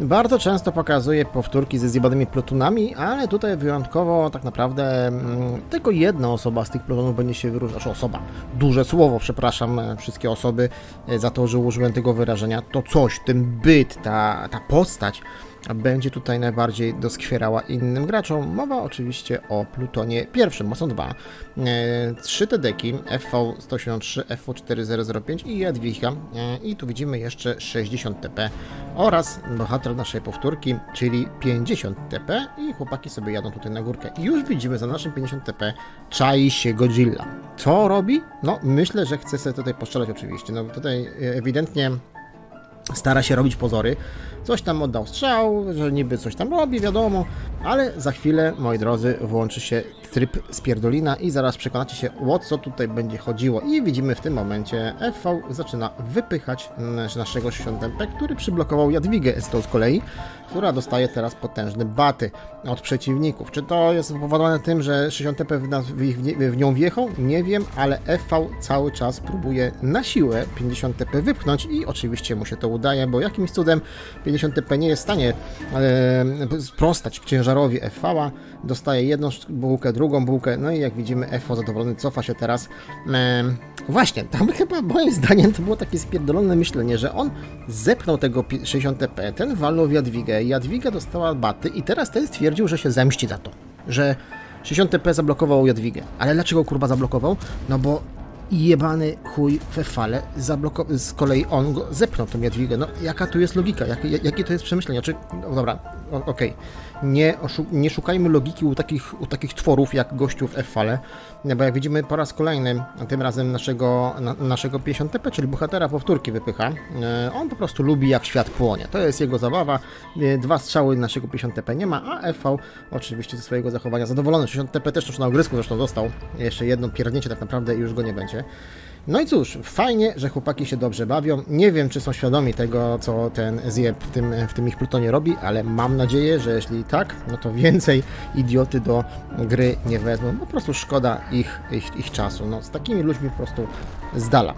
Bardzo często pokazuje powtórki ze zjebanymi plutonami, ale tutaj wyjątkowo tak naprawdę mm, tylko jedna osoba z tych plutonów będzie się wyróżniać. Znaczy osoba, duże słowo, przepraszam e, wszystkie osoby e, za to, że użyłem tego wyrażenia. To coś, ten byt, ta, ta postać będzie tutaj najbardziej doskwierała innym graczom. Mowa oczywiście o Plutonie pierwszym, bo są dwa. E, Trzy te deki, FV183, FV4005 i Jadwiga. E, I tu widzimy jeszcze 60 TP oraz bohater naszej powtórki, czyli 50 TP i chłopaki sobie jadą tutaj na górkę. I już widzimy za naszym 50 TP czai się Godzilla. Co robi? No myślę, że chce sobie tutaj postrzelać oczywiście. No tutaj e, ewidentnie stara się robić pozory. Coś tam oddał strzał, że niby coś tam robi, wiadomo, ale za chwilę, moi drodzy, włączy się tryb spierdolina i zaraz przekonacie się, o co tutaj będzie chodziło. I widzimy w tym momencie FV zaczyna wypychać naszego 60 MP, który przyblokował Jadwigę z tą z kolei, która dostaje teraz potężne baty od przeciwników. Czy to jest spowodowane tym, że 60 TP w, w, ich- w nią wjechał? Nie wiem, ale FV cały czas próbuje na siłę 50 TP wypchnąć i oczywiście mu się to udaje, bo jakimś cudem 50 TP nie jest w stanie e, sprostać ciężarowi FV-a. Dostaje jedną bułkę, drugą bułkę, no i jak widzimy FV zadowolony cofa się teraz. Właśnie, tam chyba moim zdaniem to było takie spierdolone myślenie, że on zepnął tego pi- 60 TP, ten walnął w Jadwigę, Jadwiga dostała baty i teraz ten stwierdził, że się zemści za to, że 60 TP zablokował Jadwigę. Ale dlaczego kurwa zablokował? No bo jebany chuj we fale zabloko- z kolei on go zepnął tą Jadwigę. No jaka tu jest logika? Jak, jakie to jest przemyślenie? Czy, no dobra, okej. Nie, oszu- nie szukajmy logiki u takich, u takich tworów jak gościu w F-fale, bo jak widzimy po raz kolejny, tym razem naszego, na, naszego 50 TP, czyli bohatera powtórki wypycha, e, on po prostu lubi jak świat płonie. To jest jego zabawa. E, Dwa strzały naszego 50 TP nie ma, a FV oczywiście ze swojego zachowania zadowolony. 60 TP też już na ogrysku zresztą dostał. Jeszcze jedno pierdnięcie tak naprawdę i już go nie będzie. No i cóż, fajnie, że chłopaki się dobrze bawią. Nie wiem, czy są świadomi tego, co ten zjeb w tym, w tym ich plutonie robi, ale mam nadzieję, że jeśli tak, no to więcej idioty do gry nie wezmą. Po prostu szkoda ich, ich, ich czasu. No, z takimi ludźmi po prostu z dala.